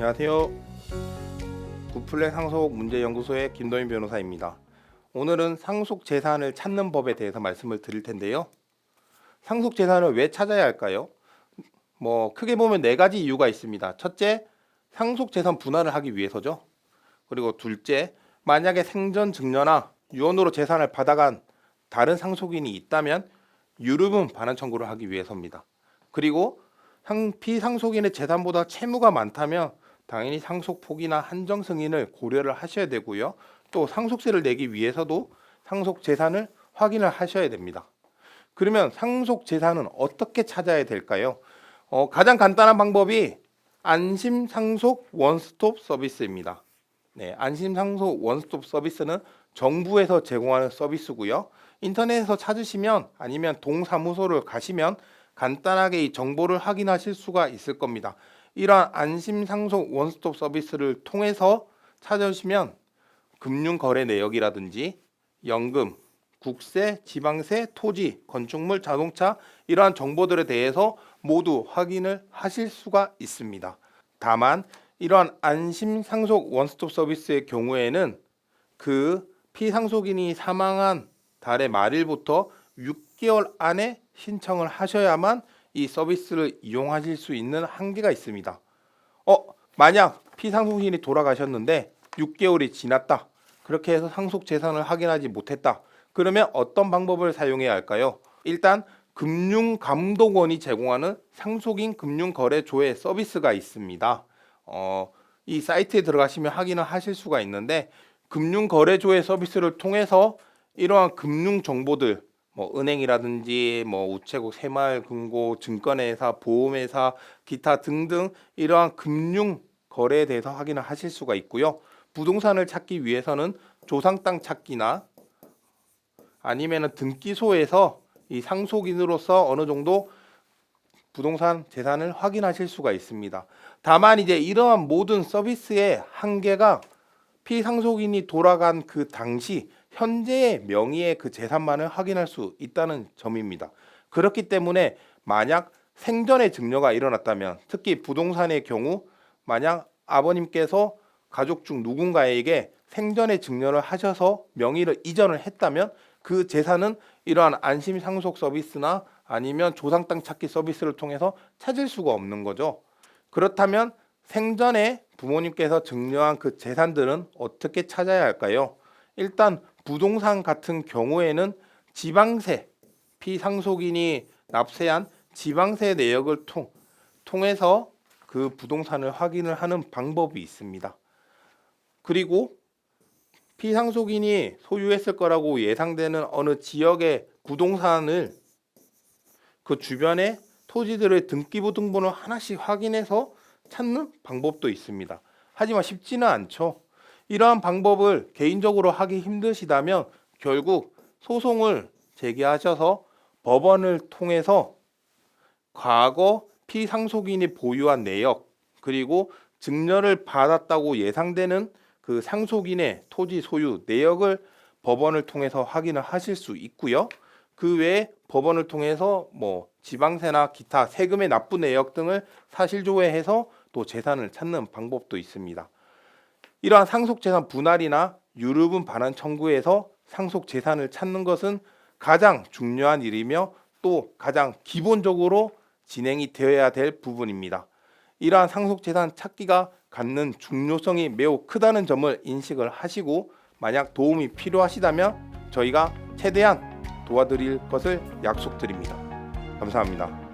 안녕하세요. 구플레 상속 문제 연구소의 김도민 변호사입니다. 오늘은 상속 재산을 찾는 법에 대해서 말씀을 드릴 텐데요. 상속 재산을 왜 찾아야 할까요? 뭐 크게 보면 네 가지 이유가 있습니다. 첫째, 상속 재산 분할을 하기 위해서죠. 그리고 둘째, 만약에 생전 증여나 유언으로 재산을 받아간 다른 상속인이 있다면 유류분 반환 청구를 하기 위해서입니다. 그리고 상, 피상속인의 재산보다 채무가 많다면 당연히 상속 폭이나 한정 승인을 고려를 하셔야 되고요. 또 상속세를 내기 위해서도 상속 재산을 확인을 하셔야 됩니다. 그러면 상속 재산은 어떻게 찾아야 될까요? 어, 가장 간단한 방법이 안심 상속 원스톱 서비스입니다. 네, 안심 상속 원스톱 서비스는 정부에서 제공하는 서비스고요. 인터넷에서 찾으시면 아니면 동사무소를 가시면 간단하게 이 정보를 확인하실 수가 있을 겁니다. 이러한 안심 상속 원스톱 서비스를 통해서 찾으시면 금융 거래 내역이라든지 연금, 국세, 지방세, 토지, 건축물, 자동차 이러한 정보들에 대해서 모두 확인을 하실 수가 있습니다. 다만 이러한 안심 상속 원스톱 서비스의 경우에는 그 피상속인이 사망한 달의 말일부터 6개월 안에 신청을 하셔야만 이 서비스를 이용하실 수 있는 한계가 있습니다. 어, 만약 피상속인이 돌아가셨는데 6개월이 지났다. 그렇게 해서 상속 재산을 확인하지 못했다. 그러면 어떤 방법을 사용해야 할까요? 일단 금융감독원이 제공하는 상속인 금융거래조회 서비스가 있습니다. 어, 이 사이트에 들어가시면 확인을 하실 수가 있는데 금융거래조회 서비스를 통해서 이러한 금융 정보들 뭐 은행이라든지 뭐 우체국, 새마을 금고, 증권회사, 보험회사, 기타 등등 이러한 금융 거래에 대해서 확인을 하실 수가 있고요. 부동산을 찾기 위해서는 조상 땅 찾기나 아니면은 등기소에서 이 상속인으로서 어느 정도 부동산 재산을 확인하실 수가 있습니다. 다만 이제 이러한 모든 서비스의 한계가 피상속인이 돌아간 그 당시 현재의 명의의 그 재산만을 확인할 수 있다는 점입니다. 그렇기 때문에 만약 생전에 증여가 일어났다면 특히 부동산의 경우 만약 아버님께서 가족 중 누군가에게 생전에 증여를 하셔서 명의를 이전을 했다면 그 재산은 이러한 안심 상속 서비스나 아니면 조상 땅 찾기 서비스를 통해서 찾을 수가 없는 거죠. 그렇다면 생전에 부모님께서 증여한 그 재산들은 어떻게 찾아야 할까요? 일단 부동산 같은 경우에는 지방세 피상속인이 납세한 지방세 내역을 통, 통해서 그 부동산을 확인을 하는 방법이 있습니다. 그리고 피상속인이 소유했을 거라고 예상되는 어느 지역의 부동산을 그 주변의 토지들의 등기부 등본을 하나씩 확인해서 찾는 방법도 있습니다. 하지만 쉽지는 않죠. 이러한 방법을 개인적으로 하기 힘드시다면 결국 소송을 제기하셔서 법원을 통해서 과거 피상속인이 보유한 내역 그리고 증여를 받았다고 예상되는 그 상속인의 토지 소유 내역을 법원을 통해서 확인을 하실 수 있고요. 그 외에 법원을 통해서 뭐 지방세나 기타 세금의 납부 내역 등을 사실조회해서 또 재산을 찾는 방법도 있습니다. 이러한 상속 재산 분할이나 유류분 반환 청구에서 상속 재산을 찾는 것은 가장 중요한 일이며 또 가장 기본적으로 진행이 되어야 될 부분입니다. 이러한 상속 재산 찾기가 갖는 중요성이 매우 크다는 점을 인식을 하시고 만약 도움이 필요하시다면 저희가 최대한 도와드릴 것을 약속드립니다. 감사합니다.